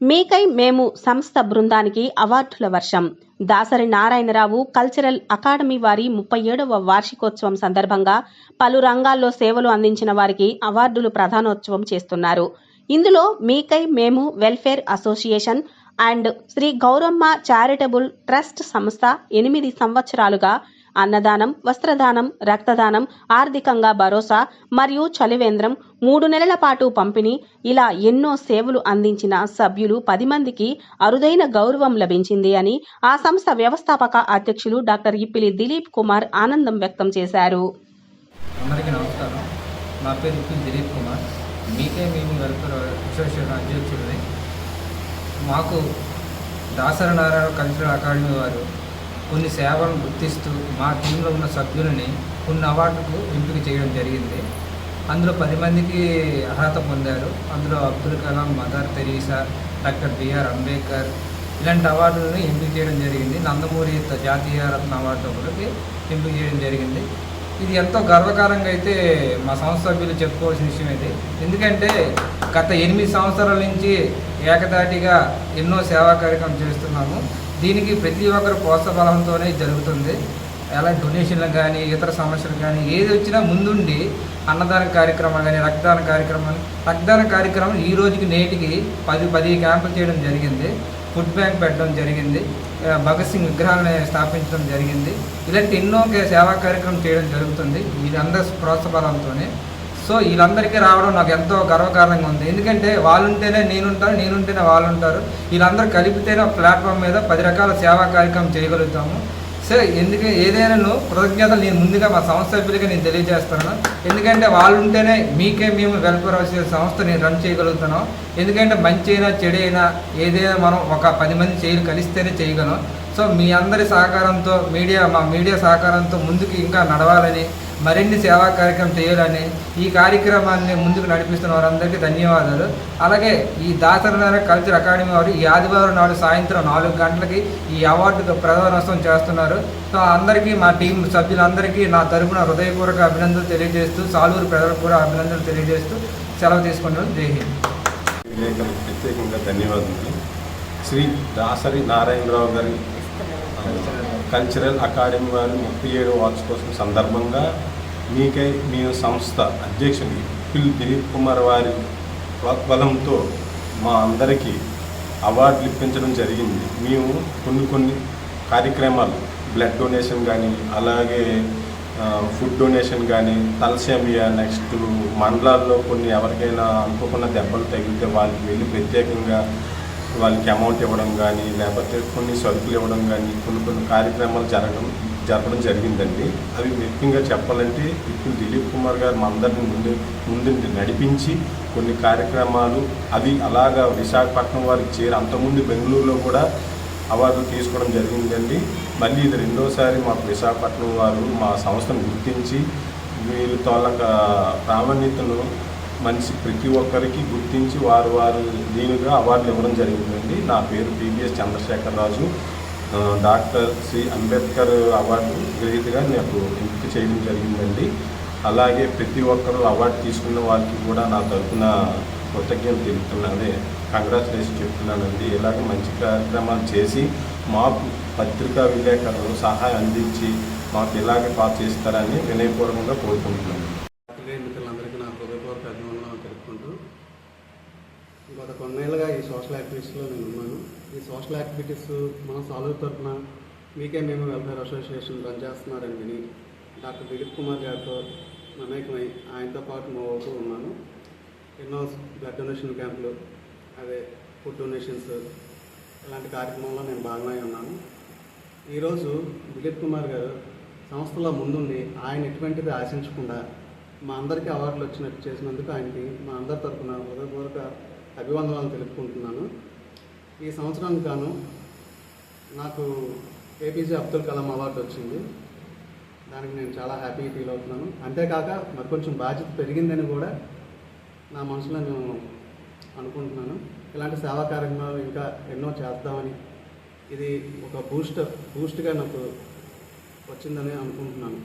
మీకై మేము సంస్థ బృందానికి అవార్డుల వర్షం. దాసరి నారాయణరావు కల్చరల్ అకాడమీ వారి ముప్పై ఏడవ వార్షికోత్సవం సందర్భంగా పలు రంగాల్లో సేవలు అందించిన వారికి అవార్డులు ప్రధానోత్సవం చేస్తున్నారు. ఇందులో మీకై మేము welfare association and Shri Gowramma charitable trust సంస్థ ఎనిమిది సంవత్సరాలుగా అన్నదానం వస్త్రదానం రక్తదానం ఆర్థికంగా భరోసా మరియు చలివేంద్రం మూడు నెలల పాటు పంపిణీ. ఇలా ఎన్నో సేవలు అందించిన సభ్యులు పది మందికి అరుదైన గౌరవం లభించింది అని ఆ సంస్థ వ్యవస్థాపక అధ్యక్షులు డాక్టర్ ఇప్పిలి దిలీప్ కుమార్ ఆనందం వ్యక్తం చేశారు. అందరికీ నమస్కారం. నా పేరు దిలీప్ కుమార్. మీకే మేము వెల్ఫేర్ అసోసియేషన్ అధ్యక్షుడిని. మాకు దాసర నారాయణ కల్చరల్ అకాడమీ వారు కొన్ని సేవలను గుర్తిస్తూ మా టీంలో ఉన్న సభ్యులని కొన్ని అవార్డులకు ఎంపిక చేయడం జరిగింది. అందులో పది మందికి అర్హత పొందారు. అందులో Abdul Kalam Mother Teresa doctor BR Ambedkar ఇలాంటి అవార్డులను ఎంపిక చేయడం జరిగింది. నందమూరి జాతీయ రత్న అవార్డు ఒకటికి ఎంపిక చేయడం జరిగింది. ఇది ఎంతో గర్వకారంగా అయితే మా సంస్థ సభ్యులు చెప్పుకోవాల్సిన విషయం ఇది. ఎందుకంటే గత ఎనిమిది సంవత్సరాల నుంచి ఏకదాటిగా ఎన్నో సేవా కార్యక్రమం చేస్తున్నాము. దీనికి ప్రతి ఒక్కరు ప్రోత్సాహబలంతోనే జరుగుతుంది. ఎలా డొనేషన్లు కానీ ఇతర సమస్యలు కానీ ఏది వచ్చినా ముందుండి అన్నదాన కార్యక్రమాలు కానీ రక్తదాన కార్యక్రమాలు రక్తదాన కార్యక్రమం ఈ రోజుకి నేటికి పది పది క్యాంపులు చేయడం జరిగింది. ఫుడ్ బ్యాంక్ పెట్టడం జరిగింది. భగత్ సింగ్ విగ్రహాలను స్థాపించడం జరిగింది. ఇలాంటి ఎన్నో సేవా కార్యక్రమం చేయడం జరుగుతుంది. వీరందరి ప్రోత్సాహబలంతోనే. సో వీళ్ళందరికీ రావడం నాకు ఎంతో గర్వకారణంగా ఉంది. ఎందుకంటే వాళ్ళు ఉంటేనే నేనుంటాను నేనుంటేనే వాళ్ళు ఉంటారు వీళ్ళందరూ కలిపితేనే ప్లాట్ఫామ్ మీద పది రకాల సేవా కార్యక్రమం చేయగలుగుతాము. సో ఎందుకంటే ఏదైనా కృతజ్ఞతలు నేను ముందుగా మా సంస్థ సభ్యులుగా నేను తెలియజేస్తున్నాను. ఎందుకంటే వాళ్ళు ఉంటేనే మీకే మేము వెల్ఫేర్ అసోసియేషన్ సంస్థ నేను రన్ చేయగలుగుతున్నాం ఎందుకంటే మంచి అయినా చెడు అయినా ఏదైనా మనం ఒక పది మంది చేయలు కలిస్తేనే చేయగలం. సో మీ అందరి సహకారంతో మీడియా మా మీడియా సహకారంతో ముందుకు ఇంకా నడవాలని మరిన్ని సేవా కార్యక్రమం చేయాలని ఈ కార్యక్రమాన్ని ముందుకు నడిపిస్తున్న వారందరికీ ధన్యవాదాలు. అలాగే ఈ దాసరనారాయణ కల్చర్ అకాడమీ వారు ఈ ఆదివారం నాడు సాయంత్రం నాలుగు గంటలకి ఈ అవార్డు ప్రధానోత్సవం చేస్తున్నారు. సో అందరికీ మా టీం సభ్యులందరికీ నా తరపున హృదయపూర్వక అభినందనలు తెలియజేస్తూ సాలూరు ప్రజలకు కూడా అభినందనలు తెలియజేస్తూ సెలవు తీసుకుంటున్నాను. జై హింద్. ప్రత్యేకంగా ధన్యవాదాలు. శ్రీ దాసరి నారాయణరావు గారి కల్చరల్ అకాడమీ వారి ముప్పై ఏడు వార్షికోత్సవం సందర్భంగా మీకై మీ సంస్థ అధ్యక్షుని పిల్ దిలీప్ కుమార్ వారి బలంతో మా అందరికీ అవార్డులు ఇప్పించడం జరిగింది. మేము కొన్ని కొన్ని కార్యక్రమాలు బ్లడ్ డొనేషన్ కానీ అలాగే ఫుడ్ డొనేషన్ కానీ తలసేమియా నెక్స్ట్ మండలాల్లో కొన్ని ఎవరికైనా అనుకోకుండా దెబ్బలు తగిలితే వాళ్ళకి వెళ్ళి ప్రత్యేకంగా వాళ్ళకి అమౌంట్ ఇవ్వడం కానీ లేకపోతే కొన్ని సరుకులు ఇవ్వడం కానీ కొన్ని కొన్ని కార్యక్రమాలు జరగడం జరపడం జరిగిందండి. అవి ముఖ్యంగా చెప్పాలంటే ఇప్పుడు దిలీప్ కుమార్ గారు మా అందరిని ముందు ముందు నడిపించి కొన్ని కార్యక్రమాలు అవి అలాగా విశాఖపట్నం వారికి చేరి అంతకుముందు బెంగళూరులో కూడా అవార్డులు తీసుకోవడం జరిగిందండి. మళ్ళీ ఇది రెండోసారి మాకు విశాఖపట్నం వారు మా సంస్థను గుర్తించి వీరు తోలక ప్రామాణ్యతను మనిషి ప్రతి ఒక్కరికి గుర్తించి వారు వారు దీనిగా అవార్డులు ఇవ్వడం జరిగిందండి. నా పేరు PBS Chandrashekar Raju. Doctor Shri Ambedkar award గ్రహీతగా నాకు ఎంపిక చేయడం జరిగిందండి. అలాగే ప్రతి ఒక్కరు అవార్డు తీసుకున్న వారికి కూడా నా తరఫున కృతజ్ఞతలు తెలుపుతున్నాను కంగ్రాచులేషన్ చెప్తున్నానండి. ఇలాగ మంచి కార్యక్రమాలు చేసి మాకు పత్రికా విలేకరులు సహాయం అందించి మాకు ఇలాగే పాస్ చేస్తారని వినయపూర్వకంగా కోరుకుంటున్నాను పాత్రికేయ మిత్రులందరికీ నా హృదయపూర్వక అభినందనలు తెలుపుకుంటూ గత కొన్నేళ్ళుగా ఈ సోషల్ యాక్టివిటీస్లో నేను ఉన్నాను. ఈ సోషల్ యాక్టివిటీస్ మన సాల్వ్ తరఫున మీకే మేము వెల్ఫేర్ అసోసియేషన్ రన్ చేస్తున్నారని విని డాక్టర్ దిలీప్ కుమార్ గారితో మమేకమై ఆయనతో పాటు మూవ్ అవుతూ ఉన్నాను. ఎన్నో బ్లడ్ డొనేషన్ క్యాంపులు అదే ఫుడ్ డొనేషన్స్ ఇలాంటి కార్యక్రమంలో నేను భాగమై ఉన్నాను. ఈరోజు దిలీప్ కుమార్ గారు సంస్థలో ముందుండి ఆయన ఎటువంటిది ఆశించకుండా మా అందరికీ అవార్డులు వచ్చినట్టు చేసినందుకు ఆయనకి మా అందరి తరఫున హృదయపూర్వక అభివందనాలు తెలుపుకుంటున్నాను. ఈ సంవత్సరానికి గాను నాకు ఏపీజే అబ్దుల్ కలాం అవార్డు వచ్చింది. దానికి నేను చాలా హ్యాపీ ఫీల్ అవుతున్నాను. అంతేకాక మరి కొంచెం బాధ్యత పెరిగిందని కూడా నా మనసులో నేను అనుకుంటున్నాను. ఇలాంటి సేవా కార్యక్రమాలు ఇంకా ఎన్నో చేద్దామని ఇది ఒక బూస్ట్ బూస్ట్గా నాకు వచ్చిందని అనుకుంటున్నాను.